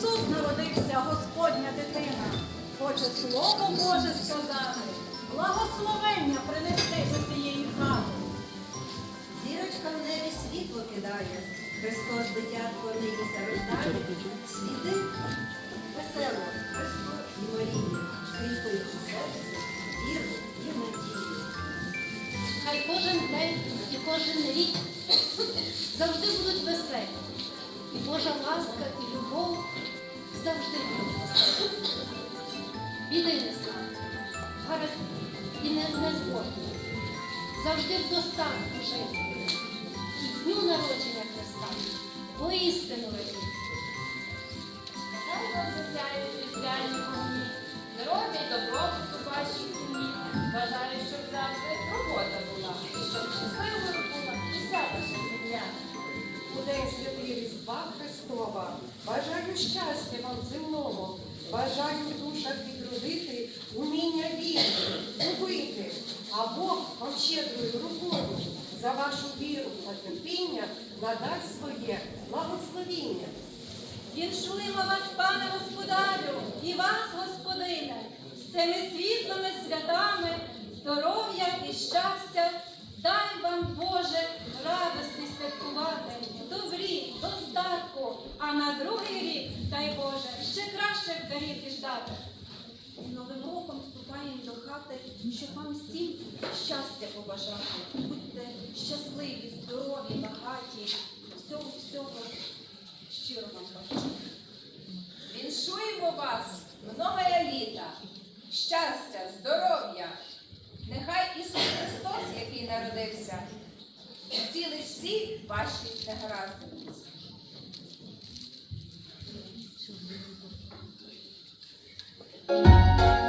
Ісус народився, Господня дитина. Хоче слово Боже сказати, благословення принести до цієї хати. Зірочка в небі світло кидає, Христос дитятко нині рождає, світи весело, Христу і Марії, світлуючи серце, віру і надію. Хай кожен день і кожен рік завжди будуть веселі. І Божа ласка і любов завжди будуть веселі. Біди не знати, гаразд і не, згодні. Завжди в достатку жити. І дню народження Христа воістину великі. Хай вам засяють різдвяні вогні, здоров'я й добробуту вашій сім'ї. Бажаю, щоб завжди робота була, і щоб щасливою була уся ваша сім'я. День святий Різдва Христова бажаю щастя вам земному, бажаю в душах відродити уміння вірити, любити, а Бог вам щедрою рукою за вашу віру та терпіння надасть своє благословіння. Віншуємо вас, пане господарю, і вас, господине, з цими світлими святами, здоров'я і щастя. На другий рік, дай Боже, ще кращих дарів і ждати. З Новим роком вступаємо до хати, щоб вам всім щастя побажати. Будьте щасливі, здорові, багаті, всього, всього щиро вам бажаю. Віншуємо вас в нове літа, щастя, здоров'я. Нехай Ісус Христос, який народився, зцілить всі ваші негаразди. Música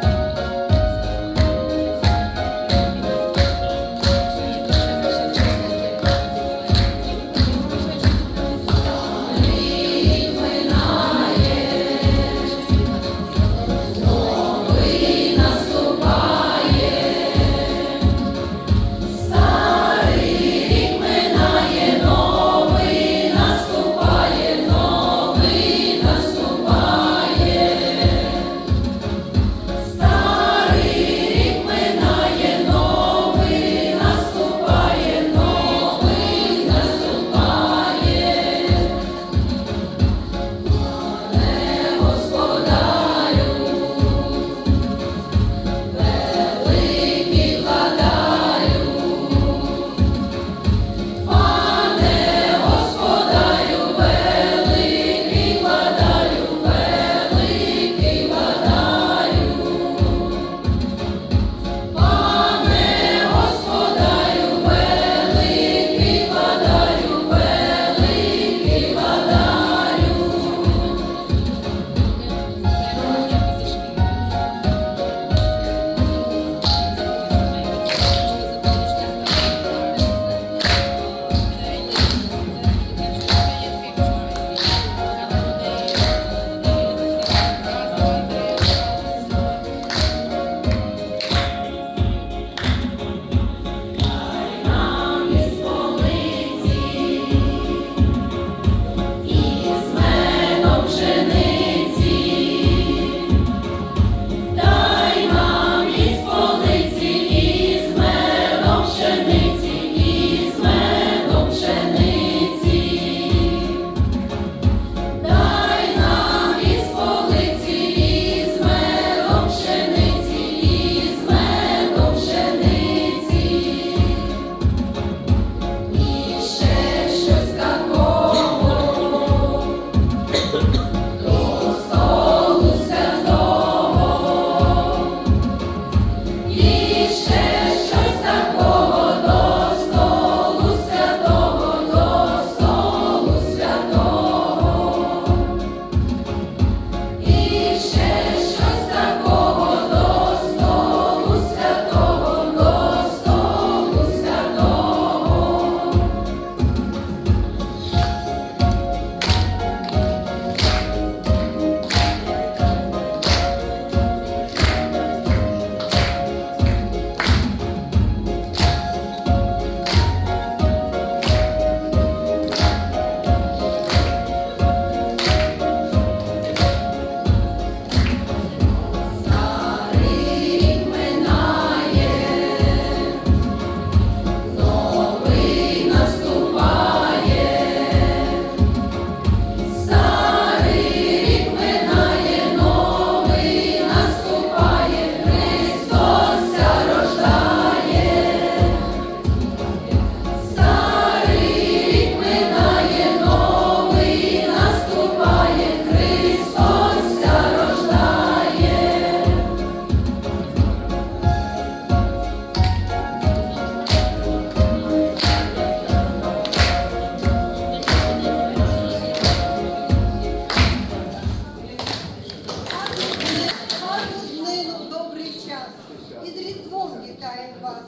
вас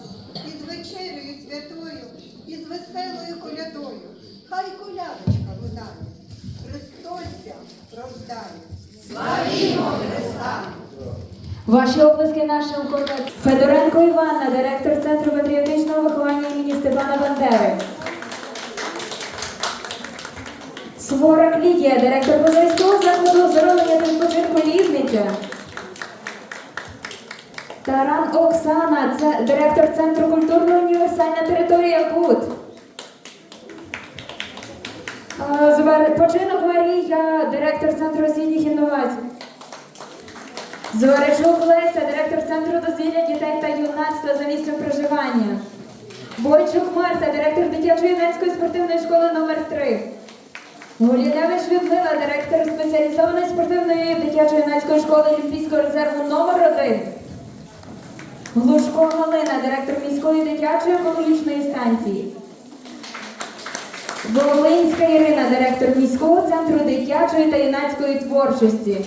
із вечерею святою, із веселою колядою. Хай колядочка лунає, Христосся рождає. Славімо Христа! Ваші обласки нашим кордоні. Федоренко Іванна, директор Центру патріотичного виховання імені Степана Бандери. Сворак Лідія, директор Позайського закладу оздоровлення та відпочинку Лізниця. Таран Оксана, це директор Центру культурно універсальна територія КУТ. Е, Починок Марія, директор Центру освітніх інновацій. Зворачук Леся, директор Центру дозвілля дітей та юнацтва за місцем проживання. Бойчук Марта, директор дитячої юнацької спортивної школи номер 3 Гуліневич Людмила, директор спеціалізованої спортивної дитячої юнацької школи Олімпійського резерву номер 1 Глушко Галина, директор міської дитячої екологічної станції. Волинська Ірина, директор міського центру дитячої та юнацької творчості.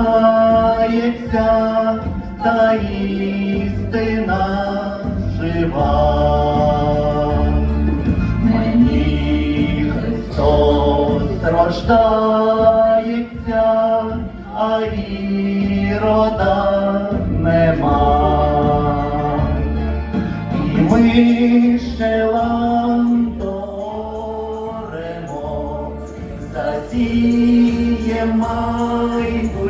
Минається, та істина жива. Мені Христос рождається, а ірода нема. І ми ще ландоремо, засіє майбуття,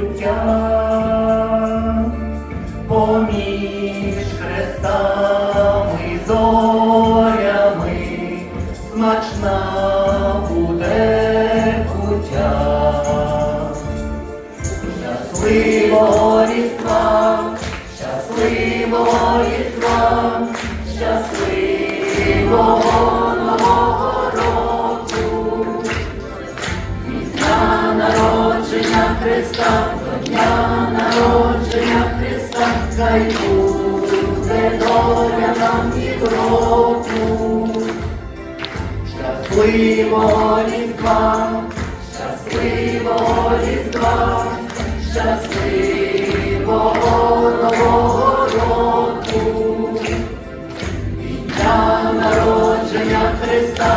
поміж хрестами зорями смачна буде пуття. Щасливого різдва, щасливого різдва, щасливого Христа, народження Христа, хай буде доля нам і кроку. Щасливого різдва, щасливого різдва, щасливого нового року. Дня народження Христа,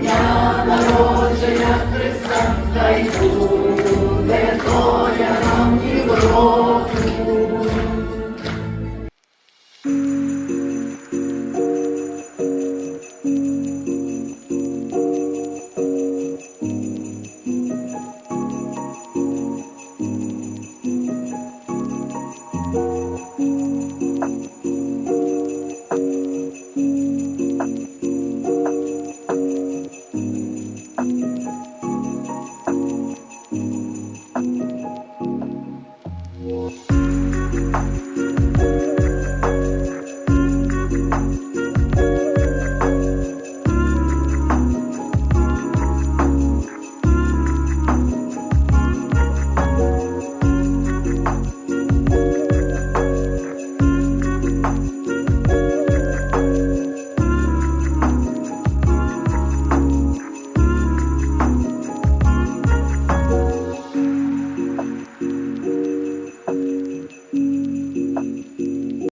дня народження Христа, хай буде